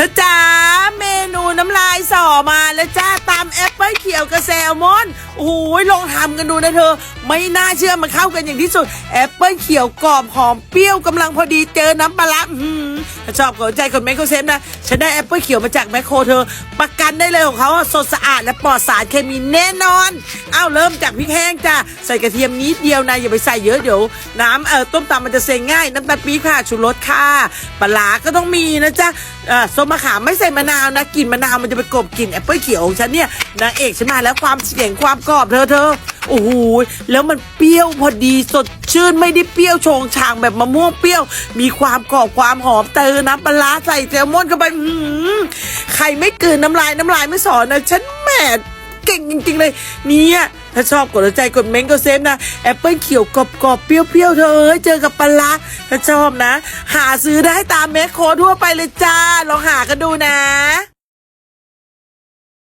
กระจ๋าเมนูน้ำลายสอมาแล้วจ้าตามแอปเปิ้ลเขียวกับแซลมอนโอ้โหลองทำกันดูนะเธอ ไม่น่าเชื่อมันเข้ากันอย่างที่สุด แอปเปิ้ลเขียวกรอบหอมเปรี้ยวกำลังพอดีเจอน้ำปลาอื้อหือถ้าชอบกดใจคนแมคโครเซฟนะ ฉันได้แอปเปิ้ลเขียวมาจากแมคโครเธอ ประกันได้เลยของเขาสดสะอาดและปลอดสารเคมีแน่นอน เอ้าเริ่มจากพริกแห้งจ้าใส่กระเทียมนิดเดียวนะอย่าไปใส่เยอะเดี๋ยว น้ำเอ่อต้มตำมันจะเซ็งง่าย น้ำตาลปี๊บค่ะชูรสค่ะปลาก็ต้องมีนะจ๊ะเอ่อส้มมะขามไม่ใส่มะนาวนะกลิ่นมะนาวมันจะไปกลบกลิ่นแอปเปิ้ลเขียวของฉันเนี่ยนางเอกฉันมาแล้วความเสียงความกรอบเธอเธอ โอ้โหแล้วมันเปรี้ยวพอดีสดชื่นไม่ได้เปรี้ยวโชงชางแบบมะม่วงเปรี้ยว มีความกรอบความหอมเติมน้ำปลาใส่แซลมอนเข้าไปอืใครไม่กลืนน้ำลายน้ำลายไม่สอนนะฉันแหมเก่งจริง ๆ เลย เนี่ยถ้าชอบกดใจกดเม้นก็เซฟนะ แอปเปิลเขียวกรอบๆเปรี้ยวๆเธอเอ้ยเจอกับปลาร้าถ้าชอบนะ หาซื้อได้ตามแมคโครทั่วไปเลยจ้าลองหากันดูนะ